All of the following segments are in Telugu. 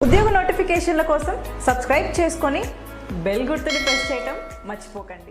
ఉద్యోగ నోటిఫికేషన్ల కోసం సబ్స్క్రైబ్ చేసుకొని బెల్ గుర్తుని ప్రెస్ చేయటం మర్చిపోకండి.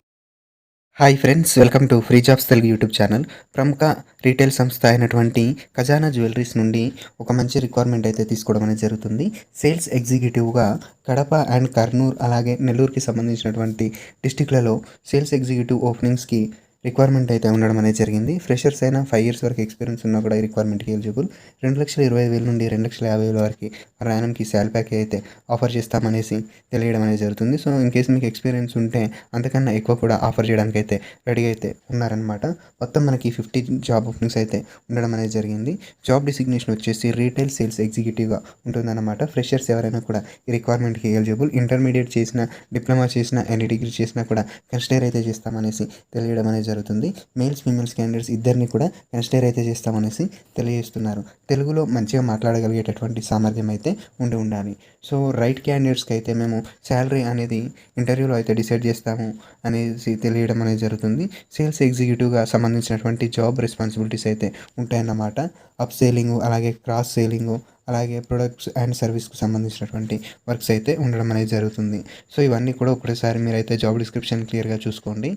Hi friends welcome to free jobs Telugu YouTube channel ప్రముఖ రీటైల్ సంస్థ అయినటువంటి ఖజానా జ్యువెలరీస్ నుండి ఒక మంచి రిక్వైర్మెంట్ అయితే తీసుకోవడం అనేది జరుగుతుంది. సేల్స్ ఎగ్జిక్యూటివ్గా కడప అండ్ కర్నూలు అలాగే నెల్లూరుకి సంబంధించినటువంటి డిస్టిక్లలో సేల్స్ ఎగ్జిక్యూటివ్ ఓపెనింగ్స్కి రిక్వైర్మెంట్ అయితే ఉండడం అనేది జరిగింది. ఫ్రెషర్స్ అయినా ఫైవ్ ఇయర్స్ వరకు ఎక్స్పీరియన్స్ ఉన్నా కూడా ఈ రిక్వైర్మెంట్కి ఎలిజిబుల్ రెండు లక్షల ఇరవై వేల నుండి రెండు లక్షల యాభై వేల వరకు ప్రయాణంకి శాల్ ప్యాక్ అయితే ఆఫర్ చేస్తామనేసి తెలియడం అనేది జరుగుతుంది. సో ఇన్ కేసు మీకు ఎక్స్పీరియన్స్ ఉంటే అంతకన్నా ఎక్కువ కూడా ఆఫర్ చేయడానికి అయితే రెడీ అయితే ఉన్నారనమాట మొత్తం మనకి ఫిఫ్టీ జాబ్ ఓపెనింగ్స్ అయితే ఉండడం అనేది జరిగింది. జాబ్ డిసిగ్నేషన్ వచ్చేసి రీటైల్ సేల్స్ ఎగ్జిక్యూటివ్గా ఉంటుందన్నమాట. ఫ్రెషర్స్ ఎవరైనా కూడా ఈ రిక్వైర్మెంట్కి ఎలిజిబుల్ ఇంటర్మీడియట్ చేసిన డిప్లొమా చేసిన ఎనీ డిగ్రీ చేసినా కూడా కన్సిడర్ అయితే చేస్తామనేసి తెలియడం అనేది జరుగుతుంది. మేల్స్ ఫీమేల్స్ క్యాండిడేట్స్ ఇద్దరిని కూడా కన్సిడర్ అయితే చేస్తామనేసి తెలియజేస్తున్నారు. తెలుగులో మంచిగా మాట్లాడగలిగేటటువంటి సామర్థ్యం అయితే ఉండి ఉండాలి. సో రైట్ క్యాండిడేట్స్కి అయితే మేము శాలరీ అనేది ఇంటర్వ్యూలో అయితే డిసైడ్ చేస్తాము అనేసి తెలియడం అనేది జరుగుతుంది. సేల్స్ ఎగ్జిక్యూటివ్గా సంబంధించినటువంటి జాబ్ రెస్పాన్సిబిలిటీస్ అయితే ఉంటాయన్నమాట. అప్ సేలింగ్ అలాగే క్రాస్ సేలింగ్ అలాగే ప్రొడక్ట్స్ అండ్ సర్వీస్కి సంబంధించినటువంటి వర్క్స్ అయితే ఉండడం అనేది జరుగుతుంది. సో ఇవన్నీ కూడా ఒకటేసారి మీరైతే జాబ్ డిస్క్రిప్షన్ క్లియర్గా చూసుకోండి.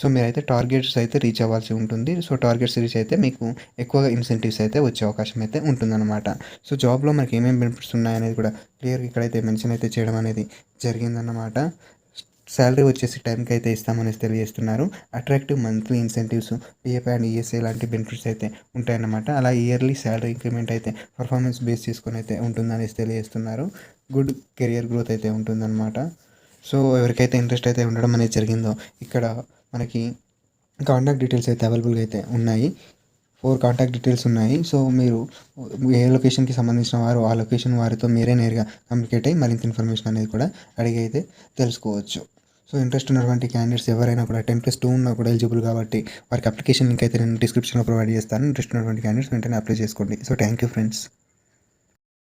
సో మీరైతే టార్గెట్స్ అయితే రీచ్ అవ్వాల్సి ఉంటుంది. సో టార్గెట్స్ రీచ్ అయితే మీకు ఎక్కువగా ఇన్సెంటివ్స్ అయితే వచ్చే అవకాశం అయితే ఉంటుందన్నమాట. సో జాబ్లో మనకి ఏమేమి బెనిఫిట్స్ ఉన్నాయనేది కూడా క్లియర్గా ఇక్కడైతే మెన్షన్ అయితే చేయడం అనేది జరిగిందన్నమాట. శాలరీ వచ్చేసి టైంకి అయితే ఇస్తామనేసి తెలియజేస్తున్నారు. Attractive monthly incentives PF and ESI లాంటి బెనిఫిట్స్ అయితే ఉంటాయన్నమాట. అలా ఇయర్లీ శాలరీ ఇంక్రిమెంట్ అయితే పర్ఫార్మెన్స్ బేస్ చేసుకొని అయితే ఉంటుందనేసి తెలియజేస్తున్నారు. గుడ్ కెరియర్ గ్రోత్ అయితే ఉంటుందన్నమాట. సో ఎవరికైతే ఇంట్రెస్ట్ అయితే ఉండడం అనేది జరిగిందో ఇక్కడ మనకి కాంటాక్ట్ డీటెయిల్స్ అయితే అవైలబుల్గా అయితే ఉన్నాయి. ఫోర్ కాంటాక్ట్ డీటెయిల్స్ ఉన్నాయి. సో మీరు ఏ లొకేషన్కి సంబంధించిన వారు ఆ లొకేషన్ వారితో మీరే నేరుగా కమ్యూనికేట్ అయ్యి మరింత ఇన్ఫర్మేషన్ అనేది కూడా అడిగి అయితే తెలుసుకోవచ్చు. సో ఇంట్రెస్ట్ ఉన్నటువంటి క్యాండిడేట్స్ ఎవరైనా కూడా టెన్ ప్లస్ టూ ఉన్నా కూడా ఎలిజిబుల్ కాబట్టి వారికి అప్లికేషన్ లింక్ అయితే నేను డిస్క్రిప్షన్లో ప్రొవైడ్ చేస్తాను. ఇంట్రెస్ట్ ఉన్నటువంటి క్యాండిడేట్స్ వెంటనే అప్లై చేసుకోండి. So thank you friends